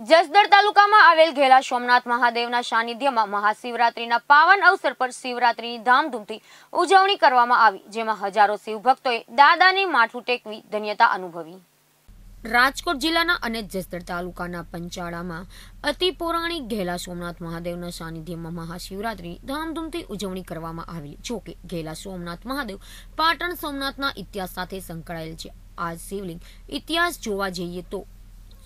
જસદણ તાલુકામાં આવેલ ઘેલા સોમનાથ મહાદેવના સાનિધ્યમાં મહાશિવરાત્રીના પાવન અવસર પર શિવરાત્રીની ધામધૂમથી ઉજવણી કરવામાં આવી, જેમાં હજારો શિવભક્તોએ દાદાની માથું ટેકવી ધન્યતા અનુભવી. રાજકોટ જિલ્લાના અને જસદણ તાલુકાના પંચાળામાં અતિ પૌરાણિક ઘેલા સોમનાથ મહાદેવના સાનિધ્યમાં મહાશિવરાત્રી ધામધૂમથી ઉજવણી કરવામાં આવી જોકે ઘેલા સોમનાથ મહાદેવ પાટણ સોમનાથના ઇતિહાસ સાથે સંકળાયેલ છે. આ શિવલિંગ ઇતિહાસ જોવા જઈએ તો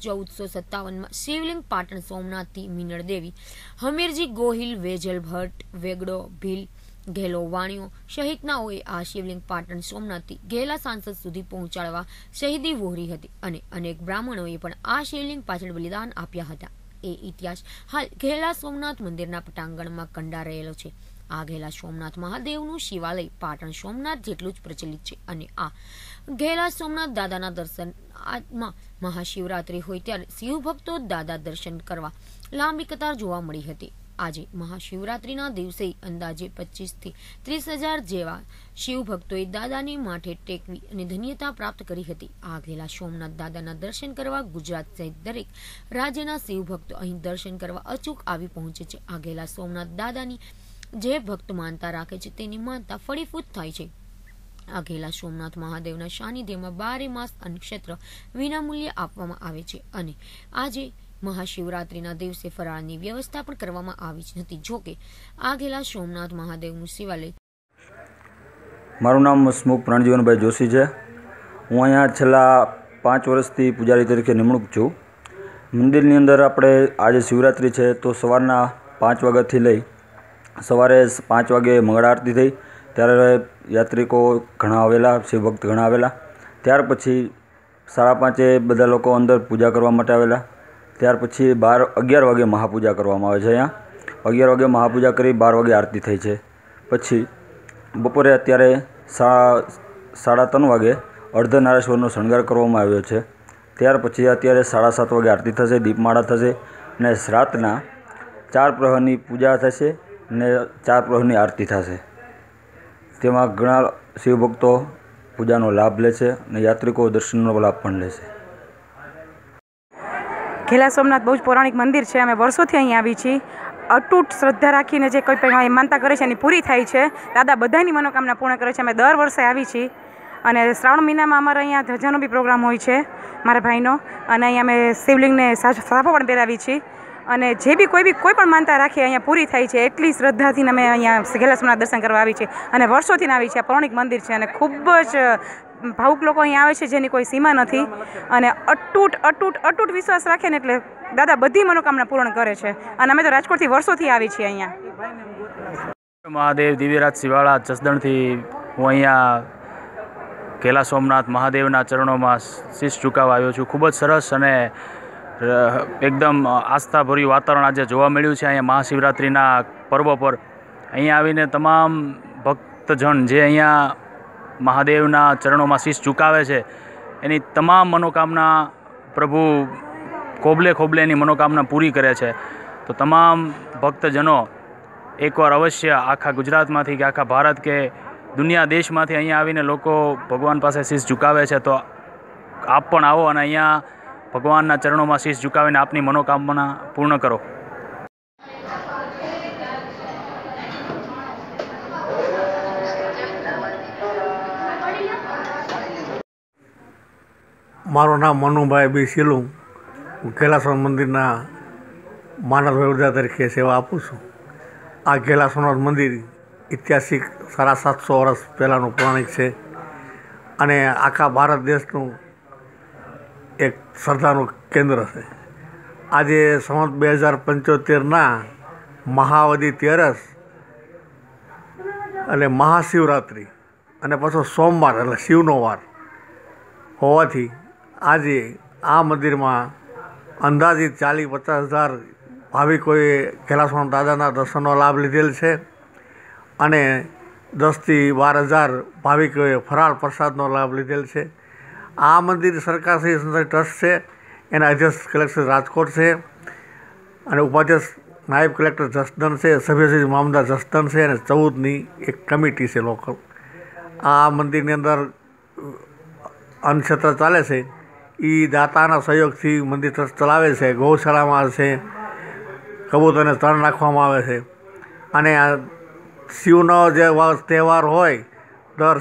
ચૌદસો સત્તાવનમાં શિવલિંગ પાટણ સોમનાથથી મીનળ દેવી હમીરજી ગોહિલ, વેજલ ભટ્ટ, વેગડો, ભીલ ઘેલો વાણીઓ સહિતનાઓએ આ શિવલિંગ પાટણ સોમનાથથી ઘેલા સાંસદ સુધી પહોંચાડવા શહીદી વહોરી હતી અને અનેક બ્રાહ્મણોએ પણ આ શિવલિંગ પાછળ બલિદાન આપ્યા હતા. એ ઇતિહાસ હાલ ઘેલા સોમનાથ મંદિરના પટાંગણમાં કંડા રહેલો છે. આ સોમનાથ મહાદેવનું શિવાલય પાટણ સોમનાથ જેટલું જ પ્રચલિત છે. અને આ ઘેલા સોમનાથ દાદાના દર્શન મહાશિવરાત્રિ હોય ત્યારે શિવભક્તો દાદા દર્શન કરવા લાંબી કતાર જોવા મળી હતી. આજે મહાશિવરાત્રિના દિવસે અંદાજે પચીસથી ત્રીસ હજાર જેવા શિવભક્તોએ દાદાની માથે ટેકવી અને ધન્યતા પ્રાપ્ત કરી હતી. આ ઘેલા સોમનાથ દાદાના દર્શન કરવા ગુજરાત સહિત દરેક રાજ્યના શિવભક્તો અહીં દર્શન કરવા અચૂક આવી પહોંચે છે. આ ઘેલા સોમનાથ દાદાની જે ભક્ત માનતા રાખે છે તેની માનતા ફળીફૂટ થાય છે. આ ઘેલા સોમનાથ મહાદેવના સાનિધ્યમાં બારે માસ અન્નક્ષેત્ર વિનામૂલ્યે આપવામાં આવે છે અને આજે મહાશિવરાત્રિના દિવસે ફરાળની વ્યવસ્થા પણ કરવામાં આવી જ નથી. જોકે, આ ઘેલા સોમનાથ મહાદેવનું શિવાલય મારું નામ સ્મુખ પ્રાણજીવનભાઈ જોશી છે. હું અહીંયા છેલ્લા પાંચ વર્ષથી પૂજારી તરીકે નિમણૂક છું. મંદિરની અંદર આપણે આજે શિવરાત્રિ છે તો સવારના પાંચ વાગ્યાથી લઈ સવારે પાંચ વાગે મંગળા આરતી થઈ. ત્યારે યાત્રિકો ઘણા આવેલા, શિવભક્ત ઘણા આવેલા. ત્યાર પછી સાડા પાંચે બધા લોકો અંદર પૂજા કરવા માટે આવેલા. ત્યાર પછી બાર, અગિયાર વાગે મહાપૂજા કરવામાં આવે છે અહીંયા. અગિયાર વાગે મહાપૂજા કરી બાર વાગે આરતી થઈ છે. પછી બપોરે અત્યારે સાડા સાડા ત્રણ વાગે અર્ધનારેશ્વરનો શણગાર કરવામાં આવ્યો છે. ત્યાર પછી અત્યારે સાડા સાત વાગે આરતી થશે, દીપમાળા થશે અને રાતના ચાર પ્રહરની પૂજા થશે. અને ચાર પ્રહરની આરતી થશે. તેમાં ઘણા શિવભક્તો પૂજાનો લાભ લે છે અને યાત્રિકો દર્શનનો લાભ પણ લે છે. ખેલા સોમનાથ બહુ જ પૌરાણિક મંદિર છે. અમે વર્ષોથી અહીં આવી છીએ. અતૂટ શ્રદ્ધા રાખીને જે કોઈ પણ માનતા કરે છે, એની પૂરી થાય છે. દાદા બધાની મનોકામના પૂર્ણ કરે છે. અમે દર વર્ષે આવી છીએ. અને શ્રાવણ મહિનામાં અમારે અહીંયા ધજાનો બી પ્રોગ્રામ હોય છે, મારા ભાઈનો. અને અહીંયા અમે શિવલિંગને સાફો પણ પહેરાવી છીએ. અને જે બી કોઈ બી કોઈ પણ માનતા રાખીએ અહીંયા પૂરી થાય છે. એટલી શ્રદ્ધાથી અમે અહીંયા ઘેલા દર્શન કરવા આવી છે. અને વર્ષોથી આવી છે આ પૌરાણિક મંદિર છે અને ખૂબ જ ભાવુક લોકો અહીં આવે છે જેની કોઈ સીમા નથી. અને અટૂટ અટૂટ અટૂટ વિશ્વાસ રાખે ને એટલે દાદા બધી મનોકામના પૂર્ણ કરે છે. અને અમે તો રાજકોટથી વર્ષોથી આવી છીએ અહીંયા. મહાદેવ દિવ્યરાજ શિવાળા જસદણથી હું અહીંયા કેલા સોમનાથ મહાદેવના ચરણોમાં શીશ ઝુકાવવા આવ્યો છું. ખૂબ જ સરસ અને એકદમ આસ્થાભર્યું વાતાવરણ આજે જોવા મળ્યું છે અહીંયા મહાશિવરાત્રિના પર્વ પર. અહીંયા આવીને તમામ ભક્તજન જે અહીંયા મહાદેવના ચરણોમાં શીશ ચૂકાવે છે, એની તમામ મનોકામના પ્રભુ ખોબલે ખોબલે એની મનોકામના પૂરી કરે છે. તો તમામ ભક્તજનો એકવાર અવશ્ય આખા ગુજરાતમાંથી કે આખા ભારત કે દુનિયા દેશમાંથી અહીંયા આવીને લોકો ભગવાન પાસે શીશ ઝુકાવે છે. તો આપ પણ આવો અને અહીંયા ભગવાનના ચરણોમાં શીશ ઝુકાવીને આપની મનોકામના પૂર્ણ કરો. મારું નામ મનુભાઈ બી સિલું હું કૈલાસનાથ મંદિરના માનવ વહીવટદાર તરીકે સેવા આપું છું. આ કૈલાસનાથ મંદિર ઐતિહાસિક સાડા સાતસો વર્ષ પહેલાંનું પૌરાણિક છે. અને આખા ભારત દેશનું એક શ્રદ્ધાનું કેન્દ્ર છે. આજે સંવત બે હજાર પંચોતેરના મહાવદી તેરસ અને મહાશિવરાત્રિ અને પાછો સોમવાર એટલે શિવનો વાર હોવાથી આજે આ મંદિરમાં અંદાજિત ચાલીસ પચાસ હજાર ભાવિકોએ કૈલાસવાન દાદાના દર્શનનો લાભ લીધેલ છે અને દસથી બાર હજાર ભાવિકોએ ફરાળ પ્રસાદનો લાભ લીધેલ છે. આ મંદિર સરકારશ્રી ટ્રસ્ટ છે, એના અધ્યક્ષ કલેક્ટર રાજકોટ છે, અને ઉપાધ્યક્ષ નાયબ કલેક્ટર જસદન છે સભ્યશ્રી મામદાર જસદન છે, અને ચૌદની એક કમિટી છે લોકલ. આ મંદિરની અંદર અન્નક્ષેત્ર ચાલે છે. એ દાતાના સહયોગથી મંદિર ટ્રસ્ટ ચલાવે છે, ગૌશાળામાં છે, કબૂતરને તણ નાખવામાં આવે છે. અને આ શિવનો જે તહેવાર હોય, દર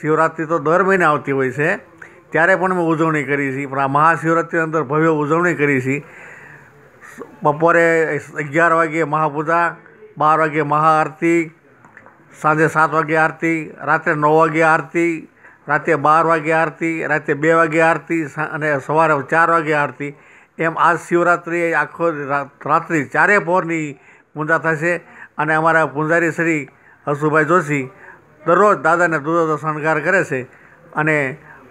શિવરાત્રિ તો દર મહિને આવતી હોય છે ત્યારે પણ મેં ઉજવણી કરી છે. પણ આ મહાશિવરાત્રિની અંદર ભવ્ય ઉજવણી કરી છે. બપોરે અગિયાર વાગ્યે મહાપૂજા, બાર વાગ્યે મહાઆરતી, સાંજે સાત વાગે આરતી, રાત્રે નવ વાગે આરતી રાતે બાર વાગે આરતી રાતે બે વાગે આરતી અને સવારે ચાર વાગે આરતી. એમ આજ શિવરાત્રિ આખો રાત્રિ ચારે પહોરની પૂજા થશે અને અમારા પૂંજારી શ્રી હસુભાઈ જોશી દરરોજ દાદાને દૂધો શણગાર કરે છે અને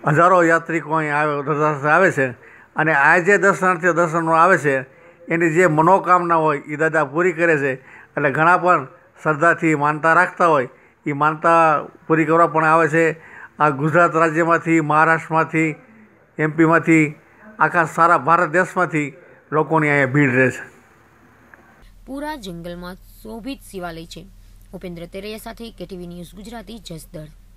હજારો યાત્રિકો અહીં આવે આવે છે. અને આ જે દર્શનાર્થીઓ દર્શનો આવે છે, એની જે મનોકામના હોય એ દાદા પૂરી કરે છે. એટલે ઘણા પણ શ્રદ્ધાથી માનતા રાખતા હોય એ માનતા પૂરી કરવા પણ આવે છે. આ ગુજરાત રાજ્યમાંથી, મહારાષ્ટ્રમાંથી, એમપીમાંથી, આખા સારા ભારત દેશમાંથી લોકોની અહીંયા ભીડ રહે છે. પૂરા જંગલમાં શોભિત શિવાલય છે. ઉપેન્દ્ર તેરૈયા સાથે કેટીવી ન્યૂઝ ગુજરાતી જસદણ.